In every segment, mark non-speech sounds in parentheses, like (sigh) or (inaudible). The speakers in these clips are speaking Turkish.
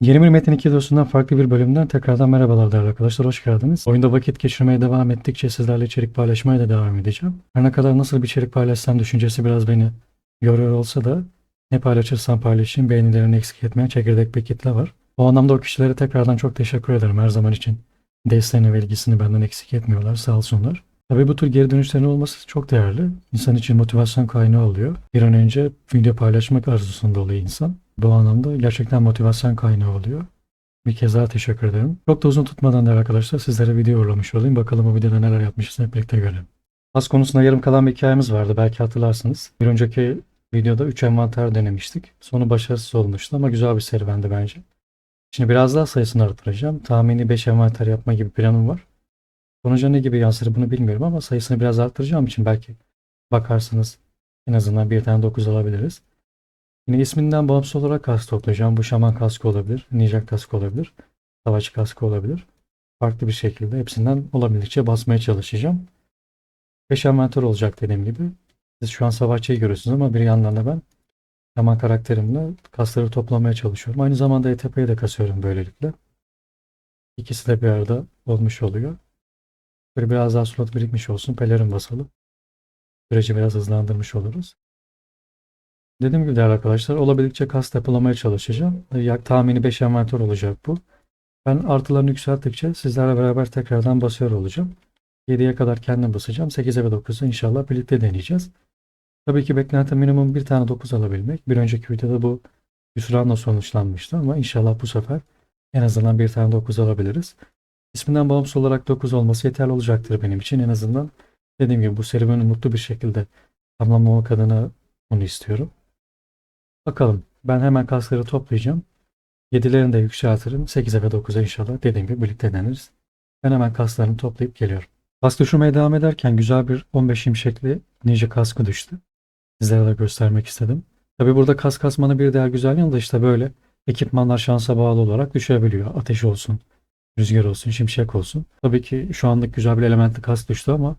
21 Metin 2 videosundan farklı bir bölümden tekrardan merhabalar değerli arkadaşlar hoş geldiniz. Oyunda vakit geçirmeye devam ettikçe sizlerle içerik paylaşmaya da devam edeceğim. Her ne kadar nasıl bir içerik paylaşsam düşüncesi biraz beni yoruyor olsa da ne paylaşırsam paylaşayım beğenilerini eksik etmeyen çekirdek bir kitle var. O anlamda o kişilere tekrardan çok teşekkür ederim her zaman için. Desteğini ve ilgisini benden eksik etmiyorlar sağ olsunlar. Tabii bu tür geri dönüşlerin olması çok değerli. İnsan için motivasyon kaynağı oluyor. Bir an önce video paylaşmak arzusunda oluyor insan. Bu anlamda gerçekten motivasyon kaynağı oluyor. Bir kez daha teşekkür ederim. Çok da uzun tutmadan değerli arkadaşlar sizlere video uğurlamış olayım. Bakalım bu videoda neler yapmışız hep birlikte görelim. Az konusunda yarım kalan bir hikayemiz vardı belki hatırlarsınız. Bir önceki videoda 3 envanter denemiştik. Sonu başarısız olmuştu ama güzel bir serüvendi bence. Şimdi biraz daha sayısını artıracağım. Tahmini 5 envanter yapma gibi planım var. Sonuca ne gibi yansır bunu bilmiyorum ama sayısını biraz arttıracağım için belki bakarsınız en azından bir tane 9 alabiliriz. Yine isminden bağımsız olarak kask toplayacağım. Bu şaman kaskı olabilir, ninja kaskı olabilir, savaşçı kaskı olabilir. Farklı bir şekilde hepsinden olabildiğince basmaya çalışacağım. 5 envanter olacak dediğim gibi. Siz şu an savaşçıyı görüyorsunuz ama bir yandan da ben şaman karakterimle kasları toplamaya çalışıyorum. Aynı zamanda ETP'yi de kasıyorum böylelikle. İkisi de bir arada olmuş oluyor. Böyle biraz daha slot birikmiş olsun. Pelerin basalı. Süreci biraz hızlandırmış oluruz. Dediğim gibi değerli arkadaşlar olabildiğince kas depolamaya çalışacağım. Yak tahmini 5 envanter olacak bu. Ben artılarını yükselttikçe sizlerle beraber tekrardan basıyor olacağım. 7'ye kadar kendim basacağım. 8'e ve 9'u inşallah birlikte deneyeceğiz. Tabii ki beklenti minimum bir tane 9 alabilmek. Bir önceki videoda bu hüsranla sonuçlanmıştı ama inşallah bu sefer en azından bir tane 9 alabiliriz. İsminden bağımsız olarak 9 olması yeterli olacaktır benim için. En azından dediğim gibi bu serüveni mutlu bir şekilde tamamlamak adına bunu istiyorum. Bakalım. Ben hemen kasları toplayacağım. 7'lerini de yükseltirim. 8'e ve 9'a inşallah dediğim gibi birlikte deneriz. Ben hemen kaslarını toplayıp geliyorum. Kas düşürmeye devam ederken güzel bir 15 şimşekli ninja kaskı düştü. Sizlere de göstermek istedim. Tabi burada kas kasmanın bir diğer güzel yanı da işte böyle ekipmanlar şansa bağlı olarak düşebiliyor. Ateş olsun, rüzgar olsun, şimşek olsun. Tabii ki şu anlık güzel bir elementli kask düştü ama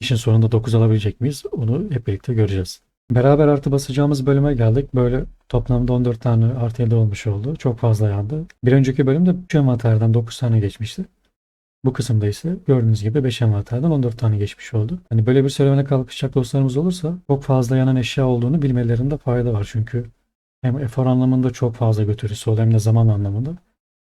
işin sonunda 9 alabilecek miyiz? Onu hep birlikte göreceğiz. Beraber artı basacağımız bölüme geldik. Böyle toplamda 14 tane artı 7 olmuş oldu. Çok fazla yandı. Bir önceki bölümde 3 envanterden 9 tane geçmişti. Bu kısımda ise gördüğünüz gibi 5 envanterden 14 tane geçmiş oldu. Hani böyle bir serüvene kalkışacak dostlarımız olursa çok fazla yanan eşya olduğunu bilmelerinde fayda var. Çünkü hem efor anlamında çok fazla götürüsü oluyor hem de zaman anlamında.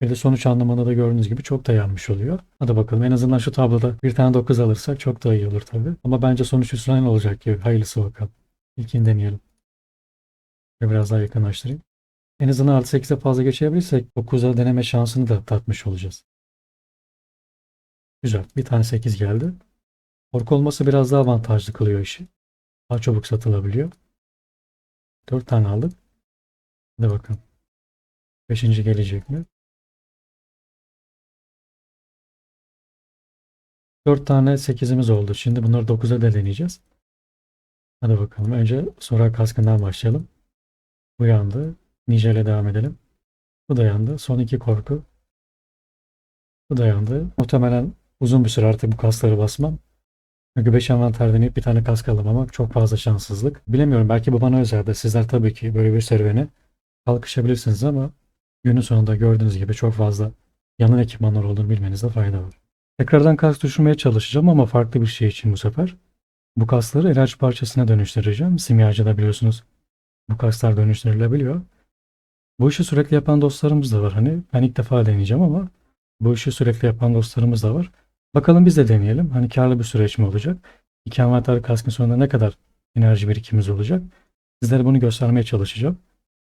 Bir de sonuç anlamında da gördüğünüz gibi çok da yanmış oluyor. Hadi bakalım en azından şu tabloda bir tane 9 alırsak çok daha iyi olur tabii. Ama bence sonuç hüsran olacak gibi. Hayırlısı bakalım. İlkini deneyelim. Ve biraz daha yakınlaştırayım. En azından artı 8'e fazla geçebilirsek 9'a deneme şansını da tatmış olacağız. Güzel. Bir tane 8 geldi. Ork olması biraz daha avantajlı kılıyor işi. Daha çabuk satılabiliyor. 4 tane aldık. Hadi bakalım. 5. gelecek mi? 4 tane 8'imiz oldu. Şimdi bunları 9'a da deneyeceğiz. Hadi bakalım. Önce sonra kaskından başlayalım. Bu yandı. Ninja devam edelim. Bu da yandı. Son iki korku. Bu da yandı. Muhtemelen uzun bir süre artık bu kasları basmam. Çünkü 5 envanter deneyip bir tane kask alamamak çok fazla şanssızlık. Bilemiyorum belki bu bana özeldir. Sizler tabii ki böyle bir serüvene kalkışabilirsiniz ama günün sonunda gördüğünüz gibi çok fazla yanın ekipmanlar olduğunu bilmenizde fayda var. Tekrardan kask düşürmeye çalışacağım ama farklı bir şey için bu sefer. Bu kasları enerji parçasına dönüştüreceğim. Simyacıda biliyorsunuz bu kaslar dönüştürülebiliyor. Bu işi sürekli yapan dostlarımız da var. Hani ben ilk defa deneyeceğim ama bu işi sürekli yapan dostlarımız da var. Bakalım biz de deneyelim. Hani karlı bir süreç mi olacak? İki envanter kaskın sonunda ne kadar enerji birikimimiz olacak? Sizlere bunu göstermeye çalışacağım.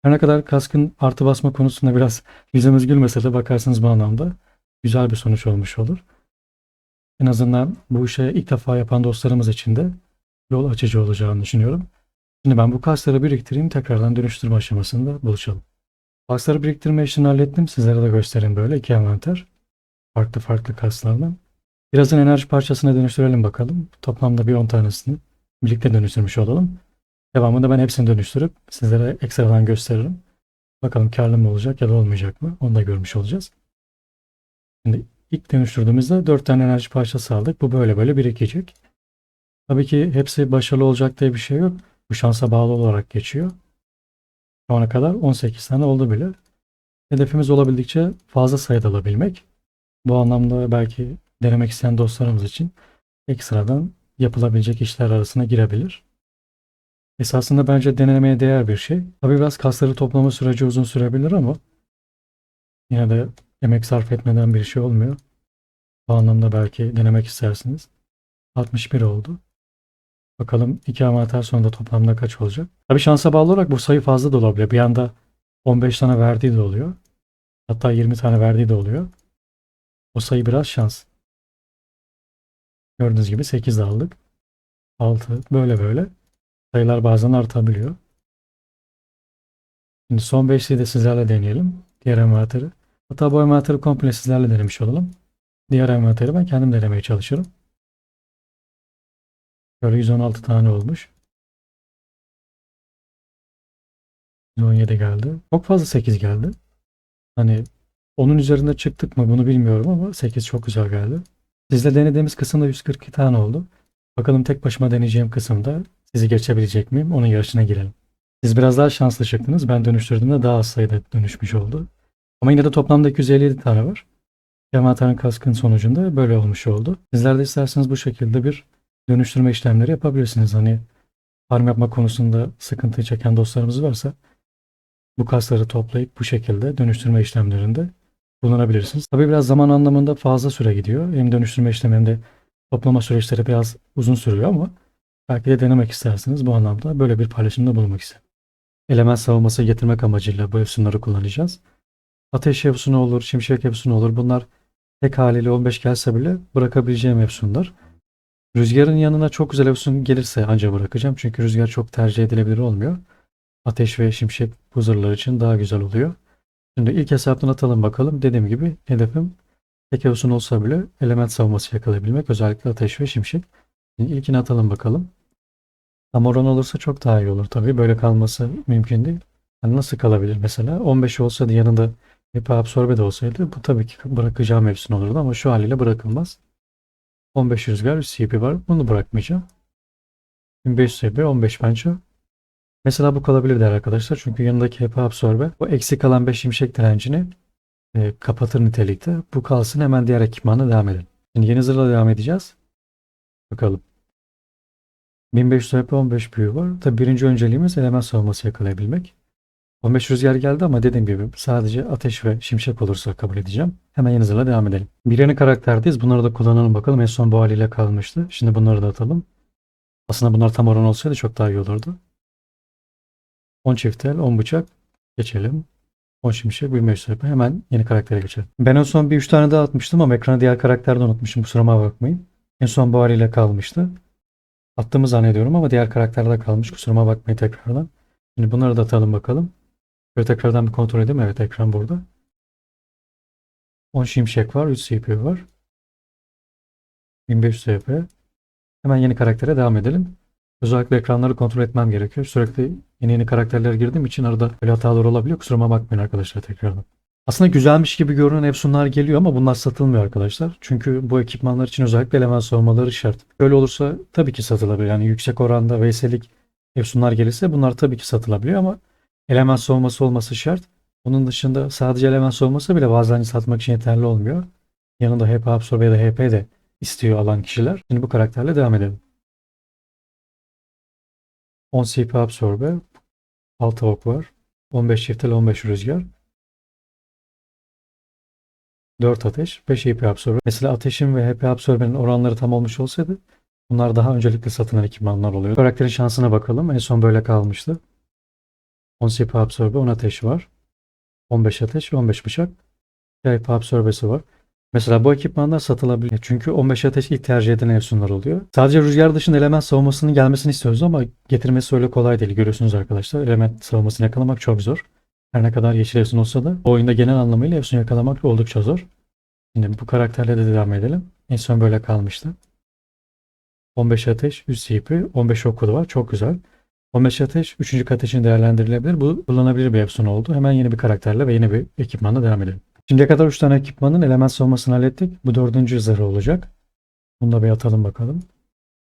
Her ne kadar kaskın artı basma konusunda biraz yüzümüz gülmese de bakarsınız bu anlamda güzel bir sonuç olmuş olur. En azından bu işe ilk defa yapan dostlarımız için de yol açıcı olacağını düşünüyorum. Şimdi ben bu kasları biriktireyim tekrardan dönüştürme aşamasında buluşalım. Kasları biriktirme işini hallettim. Sizlere de göstereyim böyle iki envanter. Farklı farklı kaslardan. Birazdan enerji parçasına dönüştürelim bakalım. Toplamda bir 10 tanesini birlikte dönüştürmüş olalım. Devamında ben hepsini dönüştürüp sizlere ekstradan gösteririm. Bakalım karlı mı olacak ya da olmayacak mı? Onu da görmüş olacağız. Şimdi ilk dönüştürdüğümüzde 4 tane enerji parçası aldık. Bu böyle böyle birikecek. Tabii ki hepsi başarılı olacak diye bir şey yok. Bu şansa bağlı olarak geçiyor. Şu ana kadar 18 tane oldu bile. Hedefimiz olabildikçe fazla sayıda alabilmek. Bu anlamda belki denemek isteyen dostlarımız için ekstradan yapılabilecek işler arasına girebilir. Esasında bence denemeye değer bir şey. Tabii biraz kasları toplama süreci uzun sürebilir ama yine de emek sarf etmeden bir şey olmuyor. Bu anlamda belki denemek istersiniz. 61 oldu. Bakalım iki amatör sonunda toplamda kaç olacak? Tabii şansa bağlı olarak bu sayı fazla da olabilir. Bir anda 15 tane verdiği de oluyor. Hatta 20 tane verdiği de oluyor. O sayı biraz şans. Gördüğünüz gibi 8 aldık. 6 böyle böyle. Sayılar bazen artabiliyor. Şimdi son 5'liyi de sizlerle deneyelim. Diğer envateri. Hatta bu envateri komple sizlerle denemiş olalım. Diğer envateri ben kendim denemeye çalışırım. Böyle 116 tane olmuş. 117 geldi. Çok fazla 8 geldi. Hani onun üzerinde çıktık mı bunu bilmiyorum ama 8 çok güzel geldi. Sizle denediğimiz kısımda 142 tane oldu. Bakalım tek başıma deneyeceğim kısımda sizi geçebilecek miyim? Onun yarışına girelim. Siz biraz daha şanslı çıktınız. Ben dönüştürdüğümde daha az sayıda dönüşmüş oldu. Ama yine de toplamda 257 tane var. Cemaatlerin kaskın sonucunda böyle olmuş oldu. Sizler de isterseniz bu şekilde bir dönüştürme işlemleri yapabilirsiniz. Hani farm yapma konusunda sıkıntı çeken dostlarımız varsa bu kasları toplayıp bu şekilde dönüştürme işlemlerinde kullanabilirsiniz. Tabii biraz zaman anlamında fazla süre gidiyor. Hem dönüştürme işlemi hem de toplama süreçleri biraz uzun sürüyor ama belki de denemek isterseniz bu anlamda böyle bir paylaşımda bulunmak istedim. Element savunması getirmek amacıyla bu efsunları kullanacağız. Ateş efsunu olur, şimşek efsunu olur. Bunlar tek haliyle 15 gelse bile bırakabileceğim efsunlar. Rüzgarın yanına çok güzel efsun gelirse anca bırakacağım. Çünkü rüzgar çok tercih edilebilir olmuyor. Ateş ve şimşek huzurlar için daha güzel oluyor. Şimdi ilk hesaptan atalım bakalım. Dediğim gibi hedefim tek efsun olsa bile element savunması yakalayabilmek. Özellikle ateş ve şimşek. Şimdi ilkini atalım bakalım. Tam oran olursa çok daha iyi olur tabii. Böyle kalması mümkün değil. Yani nasıl kalabilir mesela? 15 olsaydı yanında hep absorbe de olsaydı bu tabii ki bırakacağım efsun olurdu ama şu haliyle bırakılmaz. 15 rüzgar 3 CP var. Bunu bırakmayacağım. 1500 CP 15 bence. Mesela bu kalabilir değerli arkadaşlar. Çünkü yanındaki HEPA absorbe o eksik kalan 5 şimşek direncini e, kapatır nitelikte. Bu kalsın hemen diğer ekipmanla devam edelim. Şimdi yeni zırhla devam edeceğiz. Bakalım. 1500 HP 15 büyü var. Tabi birinci önceliğimiz element savunması yakalayabilmek. 15 rüzgar geldi ama dediğim gibi sadece ateş ve şimşek olursa kabul edeceğim. Hemen yeni zırhla devam edelim. Bir yeni karakterdeyiz. Bunları da kullanalım bakalım. En son bu haliyle kalmıştı. Şimdi bunları da atalım. Aslında bunlar tam oran olsaydı çok daha iyi olurdu. 10 çift el, 10 bıçak. Geçelim. 10 şimşek, 1500 HP. Hemen yeni karaktere geçelim. Ben en son bir 3 tane daha atmıştım ama ekrana diğer karakterden unutmuşum. Kusuruma bakmayın. En son bu haliyle kalmıştı. Attığımı zannediyorum ama diğer karakterde kalmış. Kusuruma bakmayın tekrardan. Şimdi bunları da atalım bakalım. Böyle tekrardan bir kontrol edeyim. Evet ekran burada. 10 şimşek var. 3 CPU var. 1500 HP. Hemen yeni karaktere devam edelim. Özellikle ekranları kontrol etmem gerekiyor. Sürekli yeni yeni karakterler girdiğim için arada böyle hatalar olabiliyor. Kusuruma bakmayın arkadaşlar tekrardan. Aslında güzelmiş gibi görünen efsunlar geliyor ama bunlar satılmıyor arkadaşlar. Çünkü bu ekipmanlar için özellikle element savunmaları şart. Böyle olursa tabii ki satılabilir. Yani yüksek oranda veyselik efsunlar gelirse bunlar tabii ki satılabiliyor ama element savunması olması şart. Onun dışında sadece element savunması bile bazen satmak için yeterli olmuyor. Yanında HP absorbe ya da HP de istiyor alan kişiler. Şimdi bu karakterle devam edelim. 10 CP absorbe, 6 ok var. 15 çiftel 15 rüzgar. 4 ateş, 5 HP absorbe. Mesela ateşin ve HP absorbenin oranları tam olmuş olsaydı bunlar daha öncelikle satılan ekipmanlar oluyor. Karakterin şansına bakalım. En son böyle kalmıştı. 10 CP absorbe, 10 ateş var. 15 ateş ve 15 bıçak. HP absorbesi var. Mesela bu ekipmanlar satılabilir. Çünkü 15 ateş ilk tercih edilen efsunlar oluyor. Sadece rüzgar dışında element savunmasının gelmesini istiyoruz ama getirmesi öyle kolay değil. Görüyorsunuz arkadaşlar. Element savunmasını yakalamak çok zor. Her ne kadar yeşil efsun olsa da oyunda genel anlamıyla efsun yakalamak oldukça zor. Şimdi bu karakterle de devam edelim. En son böyle kalmıştı. 15 ateş, 3 CP, 15 okudu var. Çok güzel. 15 ateş 3. kat için değerlendirilebilir. Bu kullanabilir bir efsun oldu. Hemen yeni bir karakterle ve yeni bir ekipmanla devam edelim. Şimdiye kadar 3 tane ekipmanın element savunmasını hallettik. Bu dördüncü zırhı olacak. Bunu da bir atalım bakalım.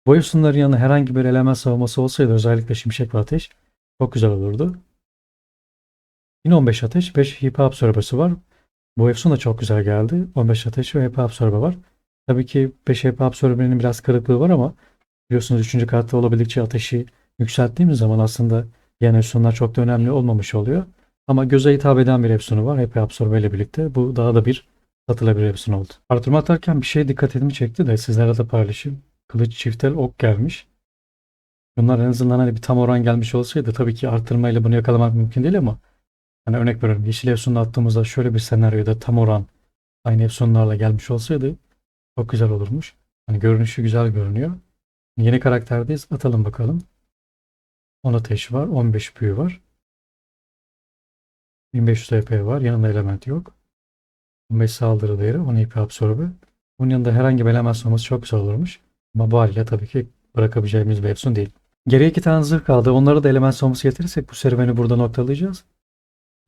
Bu efsunların yanına herhangi bir element savunması olsaydı özellikle şimşek ve ateş çok güzel olurdu. Yine 15 ateş, 5 hip absorbası var. Bu Efsun da çok güzel geldi. 15 ateş ve hip absorbe var. Tabii ki 5 hip absorbenin biraz kırıklığı var ama biliyorsunuz 3. kartta olabildikçe ateşi yükselttiğimiz zaman aslında diğer Efsunlar çok da önemli olmamış oluyor. Ama göze hitap eden bir Efsun'u var. Hep absorbe ile birlikte. Bu daha da bir satılabilir Efsun oldu. Artırma atarken bir şey dikkatimi çekti de sizlerle de paylaşayım. Kılıç çiftel ok gelmiş. Bunlar en azından hani bir tam oran gelmiş olsaydı tabii ki artırmayla bunu yakalamak mümkün değil ama hani örnek veriyorum Yeşil Efsun'u attığımızda şöyle bir senaryoda tam oran aynı Efsunlarla gelmiş olsaydı çok güzel olurmuş. Hani görünüşü güzel görünüyor. Yeni karakterdeyiz. Atalım bakalım. 10 ateş var. 15 büyü var. 1500 EP var. Yanında element yok. 15 saldırı değeri. 10 EP absorbe. Bunun yanında herhangi bir element olması çok güzel olurmuş. Ama bu haliyle tabii ki bırakabileceğimiz bir Efsun değil. Geriye iki tane zırh kaldı. Onları da element olması getirirsek bu serüveni burada noktalayacağız.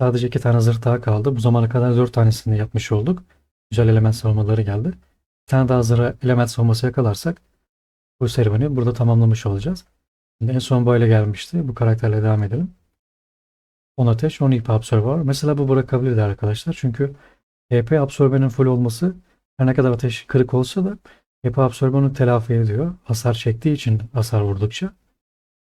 Sadece iki tane zırh daha kaldı. Bu zamana kadar dört tanesini yapmış olduk. Güzel element savunmaları geldi. Bir tane daha zırha element savunması yakalarsak bu serüveni burada tamamlamış olacağız. En son böyle gelmişti. Bu karakterle devam edelim. 10 ateş, 10 ip absorbe var. Mesela bu bırakabilirdi arkadaşlar. Çünkü HP absorbenin full olması her ne kadar ateş kırık olsa da HP absorbe onu telafi ediyor. Hasar çektiği için hasar vurdukça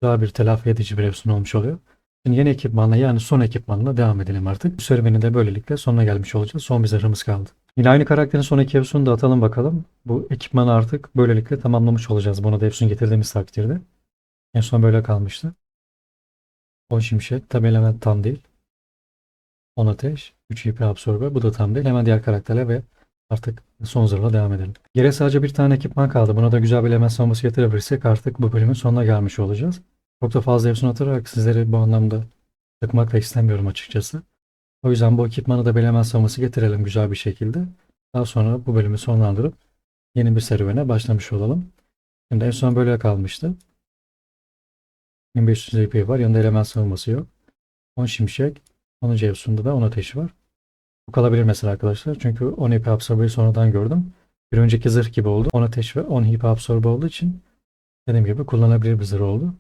daha bir telafi edici bir efsun olmuş oluyor. Şimdi yeni ekipmanla yani son ekipmanla devam edelim artık. Bu serüvenin de böylelikle sonuna gelmiş olacağız. Son bir zırhımız kaldı. Yine aynı karakterin son iki efsunu da atalım bakalım. Bu ekipmanı artık böylelikle tamamlamış olacağız. Buna da efsun getirdiğimiz takdirde. En son böyle kalmıştı. 10 şimşek. Tabi element tam değil. 10 ateş. 3 IP absorbe. Bu da tam değil. Hemen diğer karakterle ve artık son zırhla devam edelim. Geriye sadece bir tane ekipman kaldı. Buna da güzel bir element savunması getirebilirsek artık bu bölümün sonuna gelmiş olacağız. Çok da fazla efsun atarak sizleri bu anlamda sıkmak da istemiyorum açıkçası. O yüzden bu ekipmanı da bir element savunması getirelim güzel bir şekilde. Daha sonra bu bölümü sonlandırıp yeni bir serüvene başlamış olalım. Şimdi en son böyle kalmıştı. 1500 IP var. Yanında element savunması yok. 10 şimşek. 10. Efsun'da da 10 ateşi var. Bu kalabilir mesela arkadaşlar. Çünkü 10 IP absorbeyi sonradan gördüm. Bir önceki zırh gibi oldu. 10 ateş ve 10 IP absorbe olduğu için dediğim gibi kullanılabilir bir zırh oldu.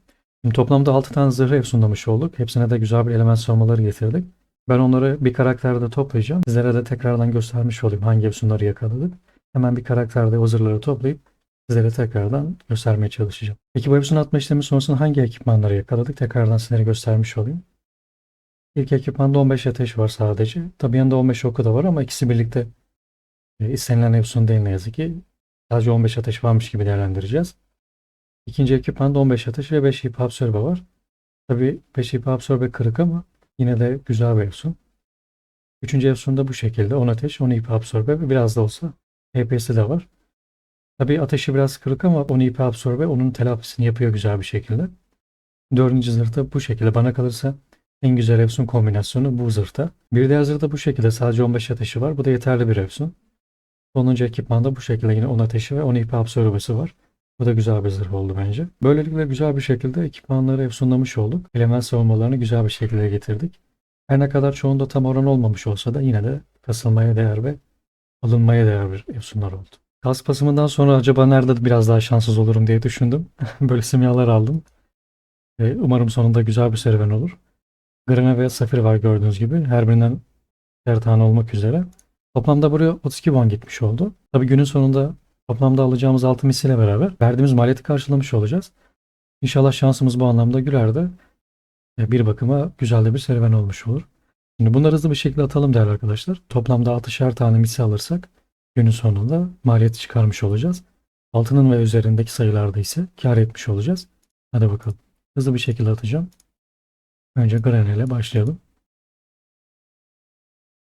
Şimdi toplamda 6 tane zırhı efsunlamış olduk. Hepsine de güzel bir element savunmaları getirdik. Ben onları bir karakterde toplayacağım. Sizlere de tekrardan göstermiş olayım hangi efsunları yakaladık. Hemen bir karakterde o zırhları toplayıp sizlere tekrardan göstermeye çalışacağım. Peki efsun atma işlemi sonrasında hangi ekipmanları yakaladık? Tekrardan sizlere göstermiş olayım. İlk ekipmanda 15 ateş var sadece. Tabi yanında 15 oku da var ama ikisi birlikte e, istenilen efsun değil ne yazık ki. Sadece 15 ateş varmış gibi değerlendireceğiz. İkinci ekipmanda 15 ateş ve 5 hip absorbe var. Tabi 5 hip absorbe kırık ama yine de güzel bir efsun. Üçüncü efsun da bu şekilde 10 ateş, 10 hip absorbe ve biraz da olsa HP'si de var. Tabi ateşi biraz kırık ama 10 hip absorbe onun telafisini yapıyor güzel bir şekilde. Dördüncü zırhta bu şekilde bana kalırsa en güzel Efsun kombinasyonu bu zırhta. Bir diğer zırhta bu şekilde sadece 15 ateşi var. Bu da yeterli bir Efsun. Sonuncu ekipmanda bu şekilde yine 10 ateşi ve 10 ip absorbesi var. Bu da güzel bir zırh oldu bence. Böylelikle güzel bir şekilde ekipmanları efsunlamış olduk. Element savunmalarını güzel bir şekilde getirdik. Her ne kadar çoğunda tam oran olmamış olsa da yine de kasılmaya değer ve alınmaya değer bir efsunlar oldu. Kas basımından sonra acaba nerede biraz daha şanssız olurum diye düşündüm. (laughs) Böyle simyalar aldım. Ve umarım sonunda güzel bir serüven olur. Grana ve Safir var gördüğünüz gibi. Her birinden her tane olmak üzere. Toplamda buraya 32 won gitmiş oldu. Tabi günün sonunda toplamda alacağımız altı misiyle beraber verdiğimiz maliyeti karşılamış olacağız. İnşallah şansımız bu anlamda güler de e, bir bakıma güzel de bir serüven olmuş olur. Şimdi bunları hızlı bir şekilde atalım değerli arkadaşlar. Toplamda 6'şer tane misi alırsak günün sonunda maliyeti çıkarmış olacağız. Altının ve üzerindeki sayılarda ise kar etmiş olacağız. Hadi bakalım. Hızlı bir şekilde atacağım. Önce Granny ile başlayalım.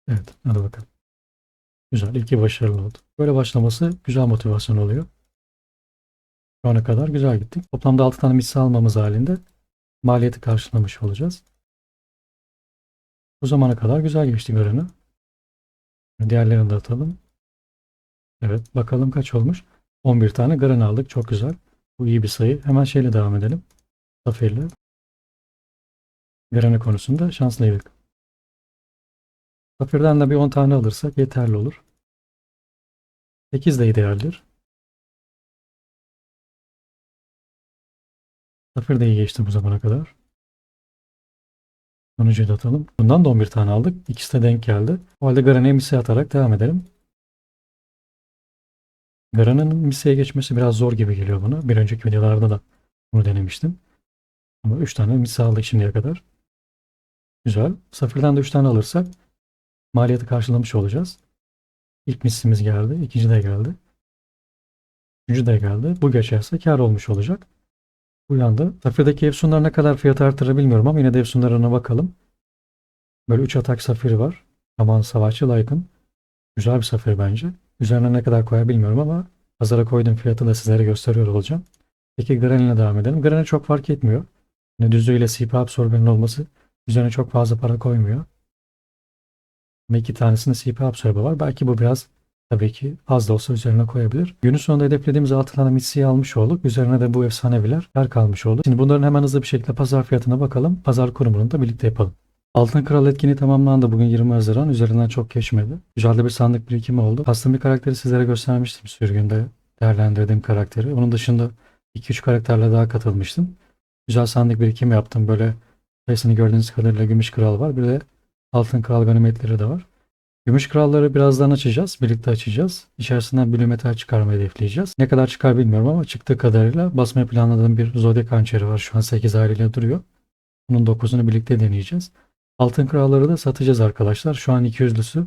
Evet, hadi bakalım. Güzel, ilki başarılı oldu. Böyle başlaması güzel motivasyon oluyor. Şu ana kadar güzel gittik. Toplamda 6 tane misli almamız halinde maliyeti karşılamış olacağız. Bu zamana kadar güzel geçti Granny. Diğerlerini de atalım. Evet, bakalım kaç olmuş. 11 tane Granny aldık. Çok güzel. Bu iyi bir sayı. Hemen şeyle devam edelim. Zafirle. Verene konusunda şanslıydık. Safir'den de bir 10 tane alırsak yeterli olur. 8 de idealdir. Safir de iyi geçti bu zamana kadar. Sonucuyu da atalım. Bundan da 11 tane aldık. İkisi de denk geldi. O halde Garen'e misye atarak devam edelim. Garen'in misyeye geçmesi biraz zor gibi geliyor bana. Bir önceki videolarda da bunu denemiştim. Ama 3 tane misye aldık şimdiye kadar. Güzel. Safir'den de 3 tane alırsak maliyeti karşılamış olacağız. İlk misyemiz geldi. ikinci de geldi. Üçüncü de geldi. Bu geçerse kar olmuş olacak. Uyandı. Safir'deki Efsunlar ne kadar fiyat artırır bilmiyorum ama yine de Efsunlarına bakalım. Böyle 3 atak Safiri var. Aman savaşçı Lycan. Güzel bir Safir bence. Üzerine ne kadar koyar bilmiyorum ama pazara koyduğum fiyatı da sizlere gösteriyor olacağım. Peki Gran'le devam edelim. Gran'e çok fark etmiyor. Yine düzlüğüyle CP absorbenin olması üzerine çok fazla para koymuyor. Ama iki tanesinde CP absorbe var. Belki bu biraz tabii ki az da olsa üzerine koyabilir. Günün sonunda hedeflediğimiz 6 tane missiyi almış olduk. Üzerine de bu efsaneviler yer kalmış oldu. Şimdi bunların hemen hızlı bir şekilde pazar fiyatına bakalım. Pazar kurumunu da birlikte yapalım. Altın Kral etkinliği tamamlandı. Bugün 20 Haziran. Üzerinden çok geçmedi. Güzel bir sandık birikimi oldu. Aslında bir karakteri sizlere göstermiştim sürgünde değerlendirdiğim karakteri. Onun dışında 2-3 karakterle daha katılmıştım. Güzel sandık birikimi yaptım. Böyle sayısını gördüğünüz kadarıyla Gümüş Kral var. Bir de Altın Kral ganimetleri de var. Gümüş Kralları birazdan açacağız. Birlikte açacağız. İçerisinden bir metal çıkarmayı hedefleyeceğiz. Ne kadar çıkar bilmiyorum ama çıktığı kadarıyla basmayı planladığım bir Zodiac hançeri var. Şu an 8 haliyle duruyor. Bunun 9'unu birlikte deneyeceğiz. Altın Kralları da satacağız arkadaşlar. Şu an 200'lüsü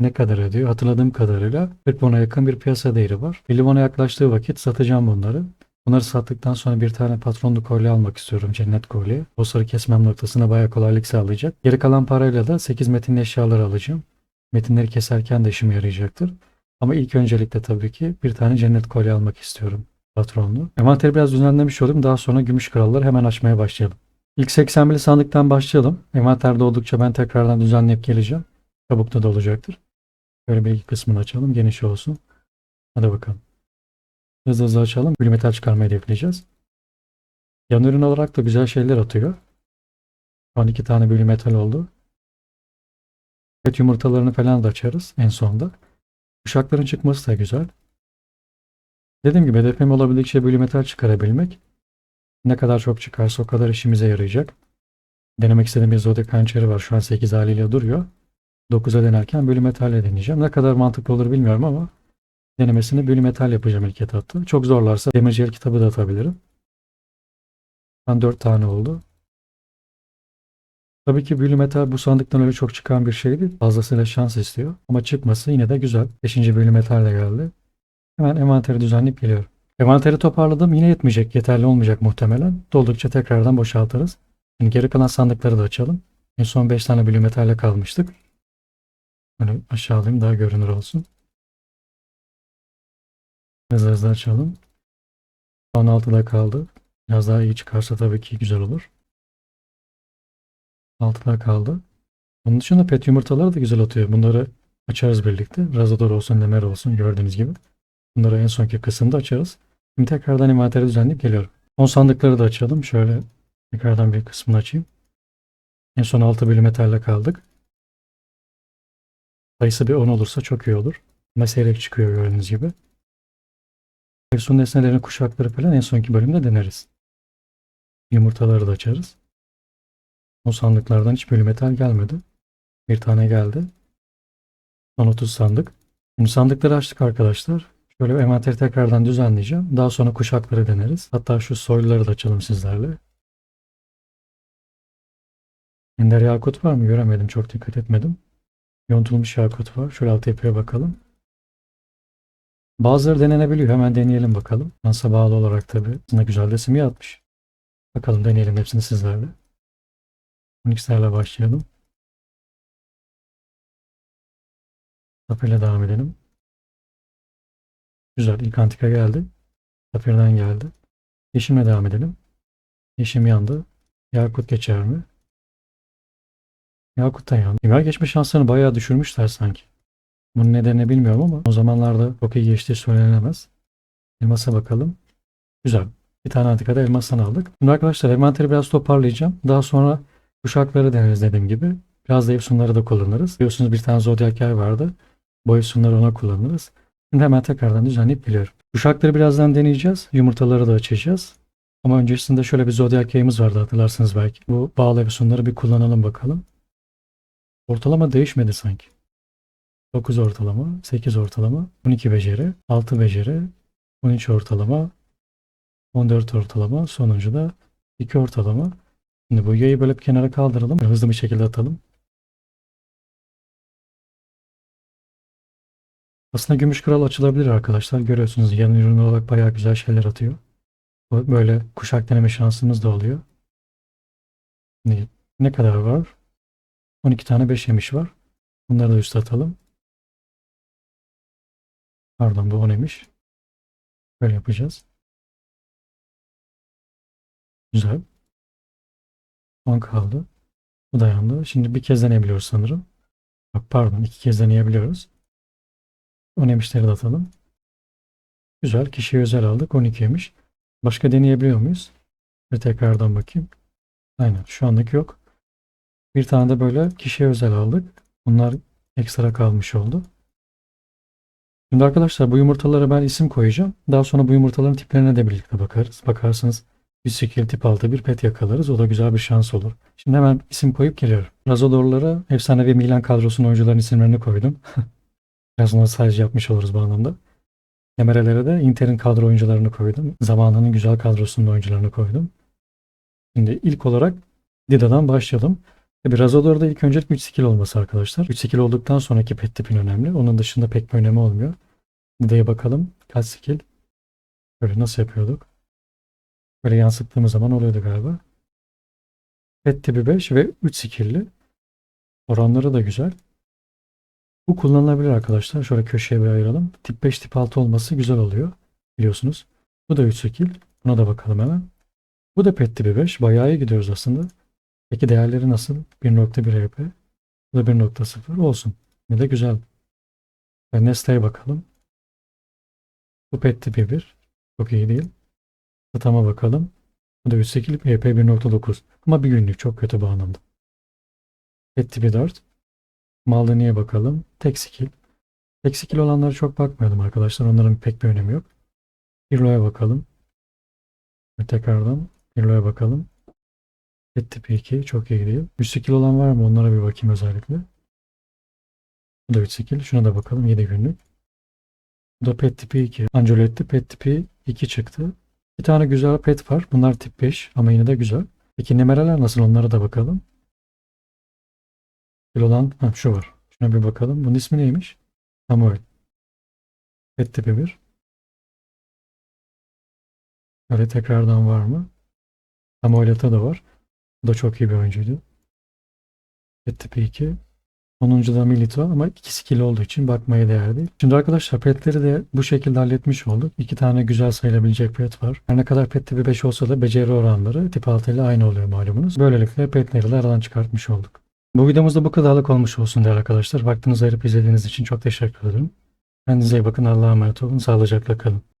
ne kadar ediyor? Hatırladığım kadarıyla 40 bona yakın bir piyasa değeri var. 50 bona yaklaştığı vakit satacağım bunları. Bunları sattıktan sonra bir tane patronlu kolye almak istiyorum. Cennet kolye. O sarı kesmem noktasına bayağı kolaylık sağlayacak. Geri kalan parayla da 8 metinli eşyalar alacağım. Metinleri keserken de işime yarayacaktır. Ama ilk öncelikle tabii ki bir tane cennet kolye almak istiyorum patronlu. Envanteri biraz düzenlemiş olayım. Daha sonra gümüş kralları hemen açmaya başlayalım. İlk 81'li sandıktan başlayalım. Envanterde oldukça ben tekrardan düzenleyip geleceğim. Çabukta da olacaktır. Böyle ilk kısmını açalım. Geniş olsun. Hadi bakalım. Hızlı hızlı açalım. Gül metal çıkarmayı hedefleyeceğiz. Yan ürün olarak da güzel şeyler atıyor. Şu an iki tane bölü metal oldu. Evet yumurtalarını falan da açarız en sonda. Uşakların çıkması da güzel. Dediğim gibi hedefim olabildikçe bölü metal çıkarabilmek. Ne kadar çok çıkarsa o kadar işimize yarayacak. Denemek istediğim bir Zodiac hançeri var. Şu an 8 haliyle duruyor. 9'a denerken bölü metalle deneyeceğim. Ne kadar mantıklı olur bilmiyorum ama denemesini bölü metal yapacağım ilk etapta. Çok zorlarsa el kitabı da atabilirim. Ben 4 tane oldu. Tabii ki büyülü metal bu sandıktan öyle çok çıkan bir şey değil. Fazlasıyla şans istiyor. Ama çıkması yine de güzel. 5. büyülü metal de geldi. Hemen envanteri düzenleyip geliyorum. Envanteri toparladım. Yine yetmeyecek. Yeterli olmayacak muhtemelen. Doldukça tekrardan boşaltırız. Şimdi geri kalan sandıkları da açalım. En son 5 tane büyülü metalle kalmıştık. Böyle aşağı alayım daha görünür olsun. Hızlı hızlı açalım. Son 6'da kaldı. Biraz daha iyi çıkarsa tabii ki güzel olur. 6'da kaldı. Onun dışında pet yumurtaları da güzel atıyor. Bunları açarız birlikte. Razador olsun, Nemer olsun gördüğünüz gibi. Bunları en sonki kısımda açarız. Şimdi tekrardan envanteri düzenleyip geliyorum. Son sandıkları da açalım. Şöyle tekrardan bir kısmını açayım. En son 6 bölü metalle kaldık. Sayısı bir 10 olursa çok iyi olur. Ama çıkıyor gördüğünüz gibi. Son nesnelerin kuşakları falan en sonki bölümde deneriz. Yumurtaları da açarız. O sandıklardan hiç bölü metal gelmedi. Bir tane geldi. Son 30 sandık. Şimdi sandıkları açtık arkadaşlar. Şöyle bir envanteri tekrardan düzenleyeceğim. Daha sonra kuşakları deneriz. Hatta şu soyluları da açalım sizlerle. Ender yakut var mı? Göremedim. Çok dikkat etmedim. Yontulmuş yakut var. Şöyle alt yapıya bakalım. Bazıları denenebiliyor. Hemen deneyelim bakalım. Nasıl bağlı olarak tabi. Aslında güzel de simya atmış. Bakalım deneyelim hepsini sizlerle. Unix'lerle başlayalım. Safir'le devam edelim. Güzel. İlk antika geldi. Safir'den geldi. Yeşim'le devam edelim. Yeşim yandı. Yakut geçer mi? Yakut da yandı. İmar geçme şanslarını bayağı düşürmüşler sanki. Bunun nedenini bilmiyorum ama o zamanlarda çok iyi geçtiği söylenemez. Elmas'a bakalım. Güzel. Bir tane antikada elmastan aldık. Şimdi arkadaşlar envanteri biraz toparlayacağım. Daha sonra kuşakları deneriz dediğim gibi. Biraz da efsunları da kullanırız. Biliyorsunuz bir tane zodyak yer vardı. Bu efsunları ona kullanırız. Şimdi hemen tekrardan düzenleyip geliyorum. Kuşakları birazdan deneyeceğiz. Yumurtaları da açacağız. Ama öncesinde şöyle bir Zodiac yayımız vardı hatırlarsınız belki. Bu bağlı evisyonları bir kullanalım bakalım. Ortalama değişmedi sanki. 9 ortalama, 8 ortalama, 12 beceri, 6 beceri, 13 ortalama, 14 ortalama, sonuncu da 2 ortalama. Şimdi bu yayı böyle bir kenara kaldıralım. Hızlı bir şekilde atalım. Aslında gümüş kral açılabilir arkadaşlar. Görüyorsunuz yan ürün olarak bayağı güzel şeyler atıyor. Böyle kuşak deneme şansımız da oluyor. Şimdi ne kadar var? 12 tane 5 yemiş var. Bunları da üste atalım. Pardon bu 10 yemiş. Böyle yapacağız. Güzel. 10 kaldı. Bu dayandı. Şimdi bir kez deneyebiliyoruz sanırım. Bak pardon iki kez deneyebiliyoruz. 10 yemişleri de atalım. Güzel. Kişiye özel aldık. 12 yemiş. Başka deneyebiliyor muyuz? Bir tekrardan bakayım. Aynen. Şu anlık yok. Bir tane de böyle kişiye özel aldık. Bunlar ekstra kalmış oldu. Şimdi arkadaşlar bu yumurtalara ben isim koyacağım. Daha sonra bu yumurtaların tiplerine de birlikte bakarız. Bakarsınız bir skill tip altı bir pet yakalarız. O da güzel bir şans olur. Şimdi hemen isim koyup geliyorum. Razodorlara efsanevi Milan kadrosunun oyuncuların isimlerini koydum. (laughs) Biraz nostalji yapmış oluruz bu anlamda. Kemerelere de Inter'in kadro oyuncularını koydum. Zamanının güzel kadrosunun oyuncularını koydum. Şimdi ilk olarak Dida'dan başlayalım. Tabi Razodor'da ilk öncelik 3 skill olması arkadaşlar. 3 skill olduktan sonraki pet tipin önemli. Onun dışında pek bir önemi olmuyor. Dida'ya bakalım. Kaç skill? Böyle nasıl yapıyorduk? Böyle yansıttığımız zaman oluyordu galiba. Pet tipi 5 ve 3 skill'li. Oranları da güzel. Bu kullanılabilir arkadaşlar. Şöyle köşeye bir ayıralım. Tip 5 tip 6 olması güzel oluyor. Biliyorsunuz. Bu da 3 skill. Buna da bakalım hemen. Bu da pet tipi 5. Bayağı iyi gidiyoruz aslında. Peki değerleri nasıl? 1.1 EP. Bu da 1.0 olsun. Ne de güzel. Ve Nestle'ye bakalım. Bu pet tipi 1. Çok iyi değil. Tatama bakalım. Bu da 3 skill EP 1.9. Ama bir günlük çok kötü bu anlamda. Pet tipi 4. Maldini'ye bakalım. Tek skill. Tek skill olanlara çok bakmıyordum arkadaşlar. Onların pek bir önemi yok. Pirlo'ya bakalım. Tekrardan Pirlo'ya bakalım. Pet tipi 2 çok iyi değil. 3 skill olan var mı? Onlara bir bakayım özellikle. Bu da 3 skill. Şuna da bakalım. 7 günlük. Bu da pet tipi 2. Angelotti pet tipi 2 çıktı. Bir tane güzel pet var. Bunlar tip 5 ama yine de güzel. Peki nemereler nasıl? Onlara da bakalım. Skill olan ha, şu var. Şuna bir bakalım. Bunun ismi neymiş? Samuel. Pet tipi 1. Böyle tekrardan var mı? Samuel Ata da var. Bu da çok iyi bir oyuncuydu. Pet tipi 2. 10. da Milito ama 2 skill olduğu için bakmaya değer değil. Şimdi arkadaşlar petleri de bu şekilde halletmiş olduk. İki tane güzel sayılabilecek pet var. Her ne kadar pet tipi 5 olsa da beceri oranları tip 6 ile aynı oluyor malumunuz. Böylelikle petleri de aradan çıkartmış olduk. Bu videomuzda bu kadarlık olmuş olsun değerli arkadaşlar. Vaktinizi ayırıp izlediğiniz için çok teşekkür ederim. Kendinize iyi bakın. Allah'a emanet olun. Sağlıcakla kalın.